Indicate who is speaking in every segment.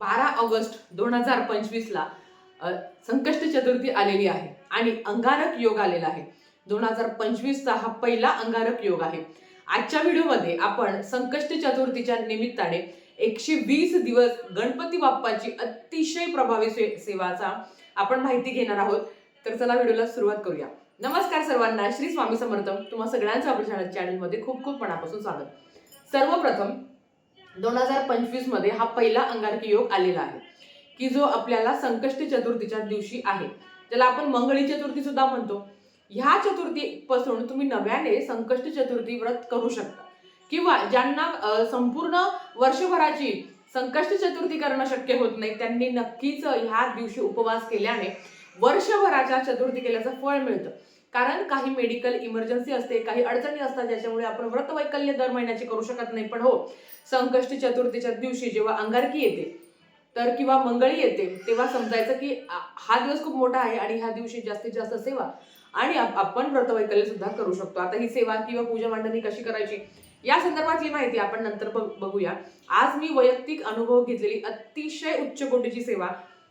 Speaker 1: बारा ऑगस्ट दोन हजार पंचवीसला संकष्ट चतुर्थी आलेली आहे आणि अंगारक योग आलेला आहे. दोन हजार पंचवीसचा हा पहिला अंगारक योग आहे. आजच्या व्हिडिओमध्ये आपण संकष्ट चतुर्थीच्या निमित्ताने एकशे वीस दिवस गणपती बाप्पाची अतिशय प्रभावी से- सेवाचा आपण माहिती घेणार आहोत. तर चला व्हिडिओला सुरुवात करूया. नमस्कार सर्वांना श्री स्वामी समर्थ. तुम्हा सगळ्यांचं आपल्या चॅनलमध्ये खूप खूप मनापासून स्वागत. सर्वप्रथम दोन हजार पंचवीसमध्ये हा पहिला अंगारकी योग आलेला आहे की जो आपल्याला संकष्ट चतुर्थीच्या दिवशी आहे. ज्याला आपण मंगळी चतुर्थी सुद्धा म्हणतो. ह्या चतुर्थीपासून तुम्ही नव्याने संकष्ट चतुर्थी व्रत करू शकता. किंवा ज्यांना संपूर्ण वर्षभराची संकष्ट चतुर्थी करणं शक्य होत नाही त्यांनी नक्कीच ह्या दिवशी उपवास केल्याने वर्षभराच्या चतुर्थी केल्याचं फळ मिळतं. कारण काही मेडिकल इमर्जन्सी असते काही अडचणी असतात ज्याच्यामुळे आपण व्रतवैकल्य दर महिन्याची करू शकत नाही. पण हो संकष्टी चतुर्थीच्या दिवशी जेव्हा अंगारकी येते तर किंवा मंगळी येते तेव्हा समजायचं की हा दिवस खूप मोठा आहे आणि ह्या दिवशी जास्तीत जास्त सेवा. आणि आपण व्रतवैकल्य सुद्धा करू शकतो. आता ही सेवा किंवा पूजा मांडणी कशी करायची? या संदर्भातली माहिती आपण नंतर बघ- बघूया. आज मी वैयक्तिक अनुभव घेतलेली अतिशय उच्च कोटीची सेवा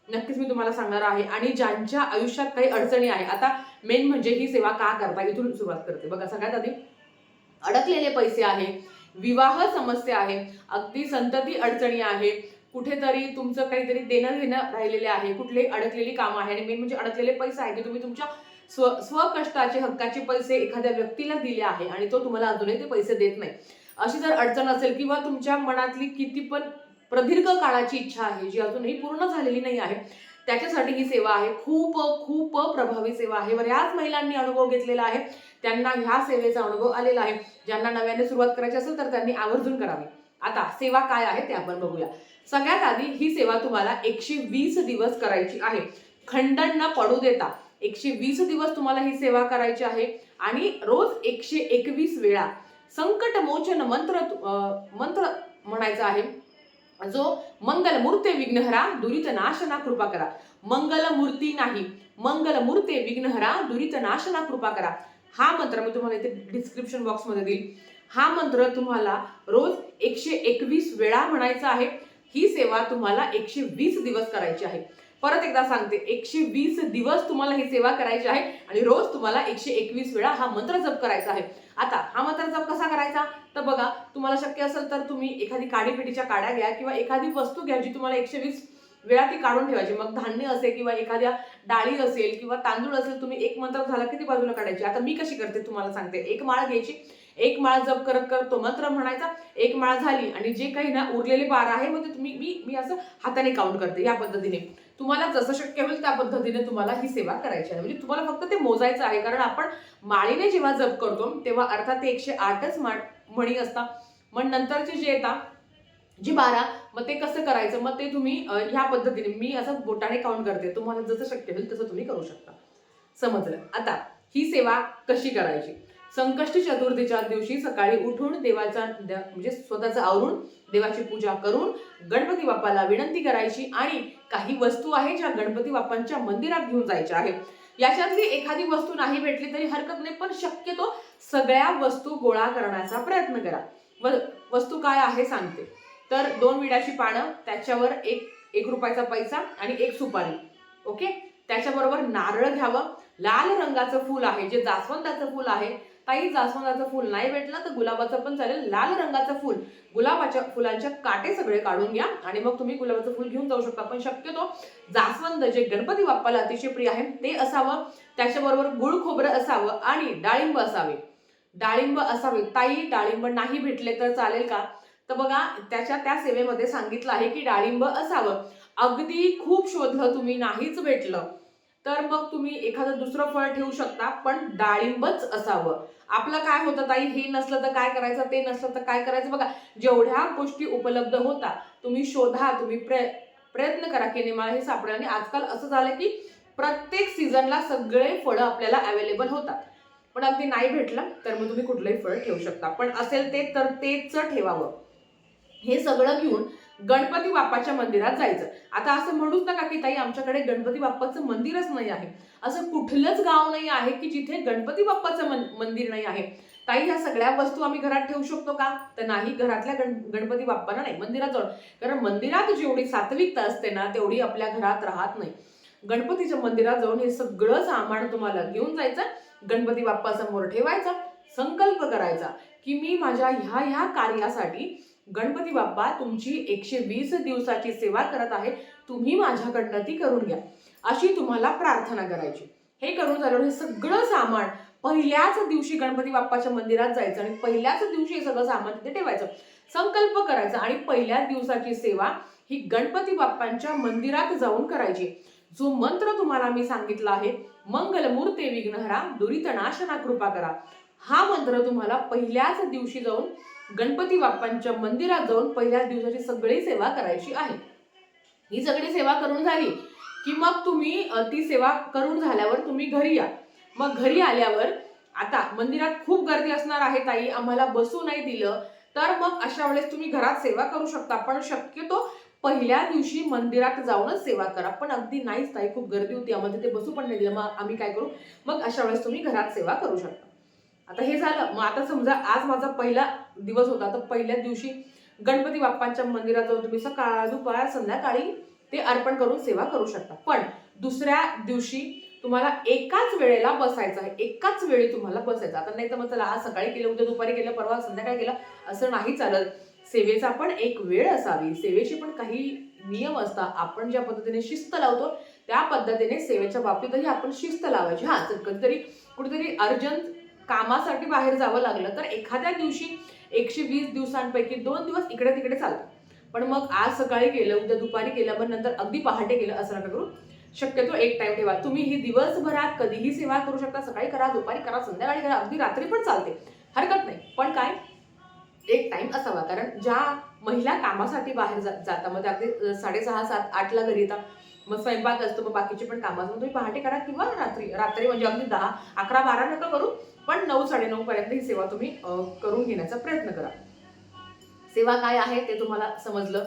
Speaker 1: नक्कीच मी तुम्हाला सांगणार आहे. आणि ज्यांच्या आयुष्यात काही अडचणी आहे आता मेन म्हणजे ही सेवा का करता इथून सुरुवात करते. बघा सगळ्यात आधी अडकलेले पैसे आहे विवाह समस्या आहे अगदी संतती अडचणी आहे कुठेतरी तुमचं काहीतरी देणं घेणं राहिलेले आहे कुठले अडकलेली कामं आहे. आणि मेन म्हणजे अडकलेले पैसे आहे की तुम्ही तुमच्या स्व स्वकष्टाचे हक्काचे पैसे एखाद्या व्यक्तीला दिले आहे आणि तो तुम्हाला अजूनही ते पैसे देत नाही. अशी जर अडचण असेल किंवा तुमच्या मनातली किती पण प्रदीर्घ काळाची इच्छा आहे जी अजूनही पूर्ण झालेली नाही आहे. त्याच्यासाठी ही सेवा आहे. खूप खूप प्रभावी सेवा आहे. बऱ्याच महिलांनी अनुभव घेतलेला आहे. त्यांना ह्या सेवेचा अनुभव आलेला आहे. ज्यांना नव्याने सुरुवात करायची असेल तर त्यांनी आवर्जून करावी. आता सेवा काय आहे ते आपण बघूया. सगळ्यात आधी ही सेवा तुम्हाला एकशे वीस दिवस करायची आहे. खंडन न पडू देता एकशे वीस दिवस तुम्हाला ही सेवा करायची आहे. आणि रोज एकशे एकवीस वेळा संकट मोचन मंत्र मंत्र म्हणायचा आहे. जो मंगल मूर्ते विघ्नहरा दुरित नाशना कृपा करा. मंगल मूर्ती नाही मंगल मूर्ते विघ्नहरा दुरित नाशना कृपा करा. हा मंत्र मी तुम्हाला इथे डिस्क्रिप्शन बॉक्समध्ये देईल. हा मंत्र तुम्हाला रोज एकशे एकवीस वेळा म्हणायचा आहे. ही सेवा तुम्हाला एकशे वीस दिवस करायची आहे. परत एकदा सांगते एकशे वीस दिवस तुम्हाला ही सेवा करायची आहे आणि रोज तुम्हाला एकशे एकवीस वेळा हा मंत्र जप करायचा आहे. आता हा मंत्र जप कसा करायचा? तर बघा तुम्हाला शक्य असेल तर तुम्ही एखादी काडीपेटीच्या काड्या घ्या किंवा एखादी वस्तू घ्या जी तुम्हाला एकशे वीस वेळा ती काढून ठेवायची. मग धान्य असेल किंवा एखाद्या डाळी असेल किंवा तांदूळ असेल तुम्ही एक मंत्र झाला किती बाजूला काढायची? आता मी कशी करते तुम्हाला सांगते. एक माळ घ्यायची. एक माळ जप करत करत तो मंत्र म्हणायचा. एक माळ झाली आणि जे काही ना उरलेले बारा आहे मग ते तुम्ही मी मी असं हाताने काउंट करते या पद्धतीने. तुम्हाला जसं शक्य होईल त्या पद्धतीने तुम्हाला ही सेवा करायची आहे. म्हणजे तुम्हाला फक्त ते मोजायचं आहे कारण आपण माळीने जेव्हा जप करतो तेव्हा अर्थात ते एकशे आठच म्हणी असतात. मग नंतरचे जे येतात जी बारा मग ते कसं करायचं? मग ते तुम्ही ह्या पद्धतीने मी असं बोटाने काउंट करते. तुम्हाला जसं शक्य होईल तसं तुम्ही करू शकता. समजलं? आता ही सेवा कशी करायची? संकष्टी चतुर्थीच्या दिवशी सकाळी उठून देवाचा म्हणजे स्वतःचं आवरून देवाची पूजा करून गणपती बाप्पाला विनंती करायची आणि काही वस्तू आहे ज्या गणपती बाप्पांच्या मंदिरात घेऊन जायच्या आहे याच्यातली एखादी वस्तू नाही भेटली तरी हरकत नाही पण शक्यतो सगळ्या वस्तू गोळा करण्याचा प्रयत्न करा. व वस्तू काय आहे सांगते. तर दोन विड्याची पानं त्याच्यावर एक एक रुपयाचा पैसा आणि एक सुपारी. ओके? त्याच्याबरोबर नारळ घ्यावं. लाल रंगाचं फूल आहे जे जास्वंदाचं फूल आहे ताई जास्वंदाचं फूल नाही भेटलं तर गुलाबाचं पण चालेल. लाल रंगाचं फूल. गुलाबाच्या फुलांच्या काटे सगळे काढून घ्या आणि मग तुम्ही गुलाबाचं फुल घेऊन जाऊ शकता. पण शक्यतो जास्वंद जे गणपती बाप्पाला अतिशय प्रिय आहे ते असावं. त्याच्याबरोबर गुळ खोबरं असावं आणि डाळिंब असावे. डाळिंब असावे. ताई डाळिंब नाही भेटले तर चालेल का? तर बघा त्याच्या त्या सेवेमध्ये सांगितलं आहे की डाळिंब असावं. अगदी खूप शोधलं तुम्ही नाहीच भेटलं. तर मग तुम्ही एखादं दुसरं फळ ठेवू शकता पण डाळिंबच असावं. आपलं काय होतं ताई? हे नसलं तर काय करायचं? ते नसलं तर काय करायचं? बघा जेवढ्या गोष्टी उपलब्ध होता तुम्ही शोधा तुम्ही प्र प्रयत्न करा की मला हे सापडेल. आणि आजकाल असं झालं की प्रत्येक सीझनला सगळे फळं आपल्याला अवेलेबल होतात. पण अगदी नाही भेटलं तर मग तुम्ही कुठलंही फळ ठेवू शकता. पण असेल ते तर तेच ठेवावं. हे सगळं घेऊन गणपती बाप्पाच्या मंदिरात जायचं. आता असं म्हणूच नका की ताई आमच्याकडे गणपती बाप्पाचं मंदिरच नाही आहे. असं कुठलंच गाव नाही आहे की जिथे गणपती बाप्पाचं मन- मंदिर नाही आहे. ताई ह्या सगळ्या वस्तू आम्ही घरात ठेवू शकतो का? तर नाही घरातल्या गण गणपती बाप्पांना नाही मंदिरात जाऊन कारण मंदिरात जेवढी सात्विकता असते ना तेवढी आपल्या घरात राहत नाही. गणपतीच्या मंदिरात जाऊन हे सगळं सामान तुम्हाला घेऊन जायचं गणपती बाप्पा समोर ठेवायचा संकल्प करायचा की मी माझ्या ह्या ह्या कार्यासाठी गणपती बाप्पा तुमची एकशे वीस दिवसाची सेवा करत आहे तुम्ही माझ्याकडनं ती करून घ्या. अशी तुम्हाला प्रार्थना करायची. हे करून झाल्यावर हे सगळं सामान पहिल्याच दिवशी गणपती बाप्पाच्या मंदिरात जायचं आणि पहिल्याच दिवशी हे सगळं सामान तिथे ठेवायचं. संकल्प करायचा आणि पहिल्याच दिवसाची सेवा ही गणपती बाप्पांच्या मंदिरात जाऊन करायची. जो मंत्र तुम्हाला मी सांगितला आहे मंगलमूर्ते विघ्नहरा दुरितनाशना कृपा करा. हा मंत्र तुम्हाला पहिल्याच दिवशी जाऊन गणपती बाप्पांच्या मंदिरात जाऊन पहिल्या दिवसाची सगळी सेवा करायची आहे. ही सगळी सेवा करून झाली की मग तुम्ही ती सेवा करून झाल्यावर तुम्ही घरी या. मग घरी आल्यावर आता मंदिरात खूप गर्दी असणार आहे ताई आम्हाला बसू नाही दिलं तर मग अशा वेळेस तुम्ही घरात सेवा करू शकता पण शक्यतो पहिल्या दिवशी मंदिरात जाऊनच सेवा करा. पण अगदी नाहीच ताई खूप गर्दी होती आम्हाला तिथे बसू पण नाही दिलं मग आम्ही काय करू? मग अशा वेळेस तुम्ही घरात सेवा करू शकता. आता हे झालं मग आता समजा आज माझा पहिला दिवस होता तर पहिल्या दिवशी गणपती बाप्पांच्या मंदिरात जाऊन तुम्ही सकाळ दुपार संध्याकाळी ते अर्पण करून सेवा करू शकता. पण दुसऱ्या दिवशी तुम्हाला एकाच वेळेला बसायचं आहे एकाच वेळी तुम्हाला बसायचं आता नाही तर मग चला आज सकाळी केलं उद्या दुपारी केलं परवा संध्याकाळी केलं असं नाही चालत. सेवेचा पण एक वेळ असावी. सेवेचे पण काही नियम असतात. आपण ज्या पद्धतीने शिस्त लावतो त्या पद्धतीने सेवेच्या बाबतीतही आपण शिस्त लावायची. हा कधीतरी कुठेतरी अर्जंट कामासाठी बाहेर जावं लागलं तर एखाद्या दिवशी एकशे वीस दिवसांपैकी दोन दिवस इकडे तिकडे चालतं पण मग आज सकाळी केलं उद्या दुपारी केलं मग नंतर अगदी पहाटे केलं असं नका करू. शक्यतो एक टाइम ठेवा. तुम्ही ही दिवसभरात कधीही सेवा करू शकता. सकाळी करा दुपारी करा संध्याकाळी करा अगदी रात्री पण चालते. हरकत नाही. पण काय? एक टाइम असावा. कारण ज्या महिला कामासाठी बाहेर जा- जातात मग अगदी साडेसहा सात आठला घरी येतात. मग स्वयंपाक असतो मग बाकीचे पण कामं असतात. तुम्ही पहाटे करा किंवा रात्री. रात्री म्हणजे अगदी दहा अकरा बारा नका करू. पण नऊ साडेनऊ पर्यंत ही सेवा तुम्ही करून घेण्याचा प्रयत्न करा. सेवा काय आहे ते तुम्हाला समजलं.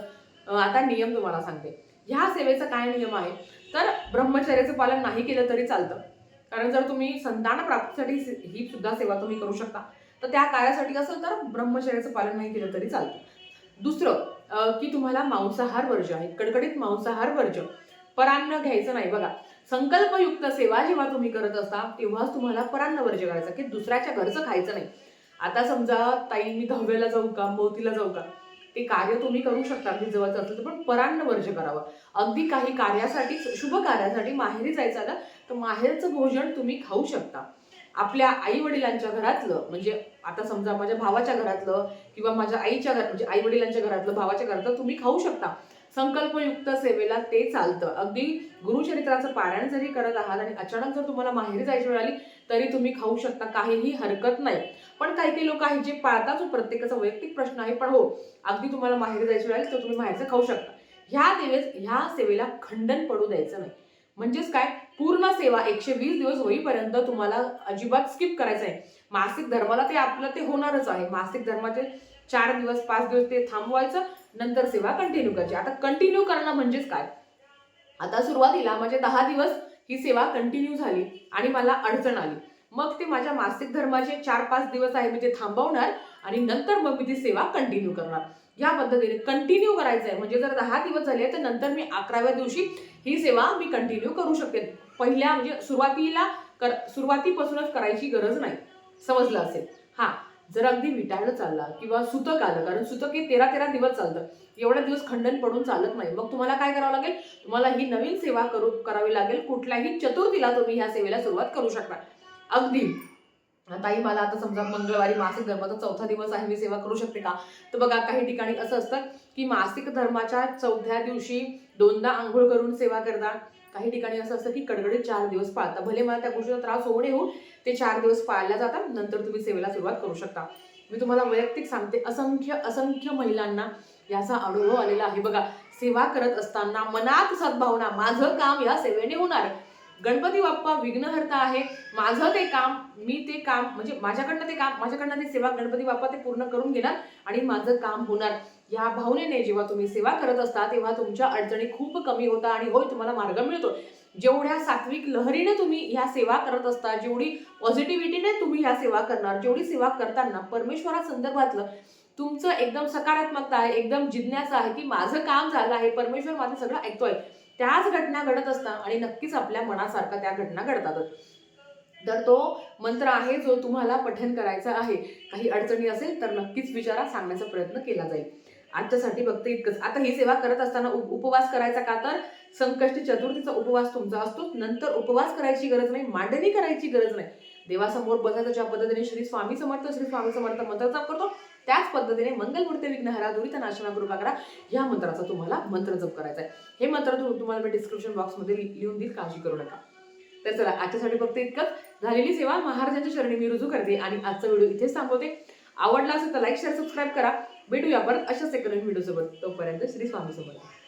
Speaker 1: आता नियम तुम्हाला सांगते. ह्या सेवेचा काय नियम आहे? तर ब्रह्मचर्याचं पालन नाही केलं तरी चालतं. कारण जर तुम्ही संतान प्राप्तीसाठी ही सुद्धा सेवा तुम्ही करू शकता. तर त्या कार्यासाठी असेल तर ब्रह्मचर्याचं पालन नाही केलं तरी चालतं. दुसरं की तुम्हाला मांसाहार वर्ज आहे. कडकडीत मांसाहार वर्ज परान्न घ्यायचं नाही. बघा संकल्पयुक्त सेवा जेव्हा तुम्ही करत असता तेव्हाच तुम्हाला परान्न वर्ज करायचं की दुसऱ्याच्या घरचं खायचं नाही. आता समजा ताई मी दहाव्याला जाऊ का मोतीला जाऊ का? ते कार्य तुम्ही करू शकता अगदी जवळचं असलं तर पण परान्न वर्ज करावं. अगदी काही कार्यासाठी शुभ कार्यासाठी माहेरी जायचं आलं तर माहेरचं भोजन तुम्ही खाऊ शकता. आपल्या आई वडिलांच्या घरातलं म्हणजे आता समजा माझ्या भावाच्या घरातलं किंवा माझ्या आईच्या घर म्हणजे आई वडिलांच्या घरातलं भावाच्या घरातलं तुम्ही खाऊ शकता. संकल्पयुक्त सेवेला ते चालतं. अगदी गुरुचरित्राचं पारायण जरी करत आहात आणि अचानक जर तुम्हाला माहेरी जायची वेळ आली तरी तुम्ही खाऊ शकता काहीही हरकत नाही. पण काही काही लोक आहेत जे पाळतात जो प्रत्येकाचा वैयक्तिक प्रश्न आहे पण हो अगदी तुम्हाला माहेरी जायची वेळ आली तर तुम्ही माहेरचं खाऊ शकता. ह्या देवेस ह्या सेवेला खंडन पडू द्यायचं नाही. म्हणजेच काय? पूर्ण सेवा एकशे वीस दिवस होईपर्यंत तुम्हाला अजिबात स्किप करायचं आहे मासिक धर्माला ते आपलं ते होणारच आहे. मासिक धर्माचे चार दिवस पाच दिवस ते थांबवायचं नंतर सेवा कंटिन्यू करायची. आता कंटिन्यू करणं म्हणजेच काय? आता सुरुवातीला म्हणजे दहा दिवस ही सेवा कंटिन्यू झाली आणि मला अडचण आली. मग ते माझ्या मासिक धर्माचे चार पाच दिवस आहे मी ते थांबवणार आणि नंतर मग मी ती सेवा कंटिन्यू करणार. या पद्धतीने कंटिन्यू करायचं आहे म्हणजे जर दहा दिवस झाले तर नंतर मी अकराव्या दिवशी ही सेवा मी कंटिन्यू करू शकते पहिल्या म्हणजे सुरुवातीला कर सुरुवातीपासूनच करायची गरज नाही. समजलं असेल? हां. जर अगदी विटाळलं चालला किंवा सुतक आलं कारण सुतक हे तेरा तेरा दिवस चालतं. एवढ्या दिवस खंडन पडून चालत नाही. मग तुम्हाला काय करावं लागेल? तुम्हाला ही नवीन सेवा करू करावी लागेल. कुठल्याही चतुर्थीला तुम्ही ह्या सेवेला सुरुवात करू शकता. अगदी. ताई मला आता समजा मंगळवारी मासिक धर्माचा चौथा दिवस आहे मी सेवा करू शकते का? तर बघा काही ठिकाणी असं असतं की मासिक धर्माच्या चौथ्या दिवशी दोनदा आंघोळ करून सेवा करता. काही ठिकाणी असं असतं की कडकडीत चार दिवस पाळता. भले मला त्या गोष्टीचा त्रास होऊ नये होऊन ते चार दिवस पाळल्या जातात नंतर तुम्ही सेवेला सुरुवात करू शकता. मी तुम्हाला वैयक्तिक सांगते असंख्य असंख्य महिलांना याचा अनुभव आलेला आहे. बघा सेवा करत असताना मनात सद्भावना माझं काम या सेवेने होणार. गणपती बाप्पा विघ्नहर्ता आहे माझं ते काम मी ते काम म्हणजे माझ्याकडनं ते काम माझ्याकडनं ते सेवा गणपती बाप्पा ते पूर्ण करून घेणार आणि माझं काम होणार. या भावनेने जेव्हा तुम्ही सेवा करत असता तेव्हा तुमच्या अडचणी खूप कमी होतात आणि होय तुम्हाला मार्ग मिळतो. जेवढ्या सात्विक लहरीने तुम्ही ह्या सेवा करत असता जेवढी पॉझिटिव्हिटीने तुम्ही ह्या सेवा करणार जेवढी सेवा करताना परमेश्वरा संदर्भातलं तुमचं एकदम सकारात्मकता आहे एकदम जिज्ञासा आहे की माझं काम झालं आहे परमेश्वर माझं सगळं ऐकतोय. त्याच घटना घडत असतात आणि नक्कीच आपल्या मनासारखा त्या घटना घडतातच तर तो मंत्र आहे जो तुम्हाला पठन करायचा आहे. काही अडचणी असेल तर नक्कीच विचारा सांगण्याचा प्रयत्न केला जाईल. आजच्यासाठी फक्त इतकंच. आता ही सेवा करत असताना उपवास करायचा का तर? संकष्टी चतुर्थीचा उपवास तुमचा असतो. नंतर उपवास करायची गरज नाही मांडणी करायची गरज नाही. देवासमोर बसायचं ज्या पद्धतीने श्री स्वामी समर्थ श्री स्वामी समर्थ मंत्र जप करतो त्याच पद्धतीने मंगलमूर्ती विघ्नहरा दुरित नाशना कृपा करा या मंत्राचा तुम्हाला मंत्र जप करायचा आहे. हे मंत्र तुम्हाला मी डिस्क्रिप्शन बॉक्समध्ये लि- लिहून देईल काळजी करू नका. तर चला आजच्यासाठी फक्त इतकंच. झालेली सेवा महाराजांच्या शरणी मी रुजू करते आणि आजचा व्हिडिओ इथेच थांबवते. आवडला असेल तर लाईक शेअर सबस्क्राईब करा. भेटूया परत अशाच एका नवीन व्हिडिओ तोपर्यंत श्री स्वामी समर्थ